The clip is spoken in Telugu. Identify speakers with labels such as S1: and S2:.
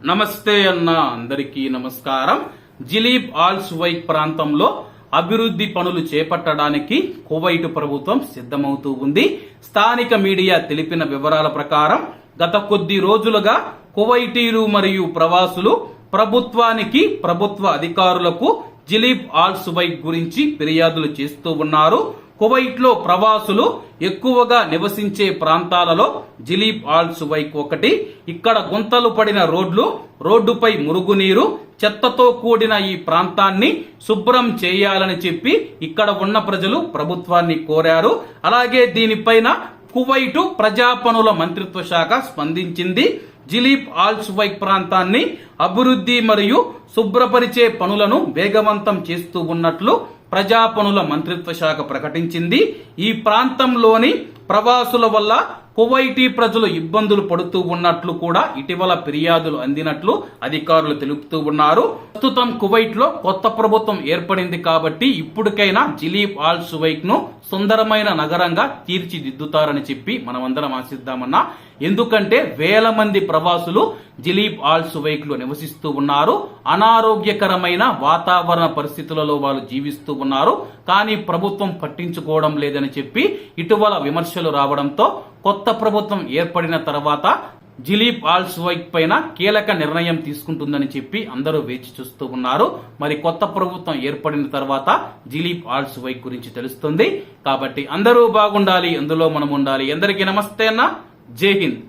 S1: నమస్తే అన్న అందరికీ నమస్కారం. జిలీబ్ ఆల్ సువైక్ ప్రాంతంలో అభివృద్ధి పనులు చేపట్టడానికి కువైట్ ప్రభుత్వం సిద్ధమవుతూ ఉంది. స్థానిక మీడియా తెలిపిన వివరాల ప్రకారం గత కొద్ది రోజులుగా కువైటీలు మరియు ప్రవాసులు ప్రభుత్వానికి ప్రభుత్వ అధికారులకు జిలీబ్ ఆల్ సువైక్ గురించి ఫిర్యాదులు చేస్తూ ఉన్నారు. కువైట్లో ప్రవాసులు ఎక్కువగా నివసించే ప్రాంతాలలో జిలీబ్ ఆల్ సువైక్ ఒకటి. ఇక్కడ గుంతలు పడిన రోడ్లు రోడ్డుపై మురుగునీరు చెత్తతో కూడిన ఈ ప్రాంతాన్ని శుభ్రం చేయాలని చెప్పి ఇక్కడ ఉన్న ప్రజలు ప్రభుత్వాన్ని కోరారు. అలాగే దీనిపైన కువైటు ప్రజాపనుల మంత్రిత్వ శాఖ స్పందించింది. జిలీప్ ఆల్ సువైక్ ప్రాంతాన్ని అభివృద్ధి మరియు శుభ్రపరిచే పనులను వేగవంతం చేస్తూ ఉన్నట్లు ప్రజా పనుల మంత్రిత్వ శాఖ ప్రకటించింది. ఈ ప్రాంతంలోని ప్రవాసుల వల్ల కువైటీ ప్రజలు ఇబ్బందులు పడుతూ ఉన్నట్లు కూడా ఇటీవల ఫిర్యాదులు అందినట్లు అధికారులు తెలుపుతూ ఉన్నారు. ప్రస్తుతం కువైట్లో కొత్త ప్రభుత్వం ఏర్పడింది కాబట్టి ఇప్పటికైనా జిలీబ్ ఆల్ సువైక్ను సుందరమైన నగరంగా తీర్చిదిద్దుతారని చెప్పి మనమందరం ఆశిద్దామన్నా. ఎందుకంటే వేల మంది ప్రవాసులు జిలీబ్ ఆల్ సువైక్లో నివసిస్తూ ఉన్నారు. అనారోగ్యకరమైన వాతావరణ పరిస్థితులలో వాళ్ళు జీవిస్తూ ఉన్నారు. కానీ ప్రభుత్వం పట్టించుకోవడం లేదని చెప్పి ఇటీవల విమర్శ విమర్శలు రావడంతో కొత్త ప్రభుత్వం ఏర్పడిన తర్వాత జిలీప్ ఆల్ సువైక్ పైన కీలక నిర్ణయం తీసుకుంటుందని చెప్పి అందరూ వేచి చూస్తూ ఉన్నారు. మరి కొత్త ప్రభుత్వం ఏర్పడిన తర్వాత జిలీప్ ఆల్ సువైక్ గురించి తెలుస్తుంది. కాబట్టి అందరూ బాగుండాలి అందులో మనం ఉండాలి. అందరికీ నమస్తే అన్న. జై హింద్.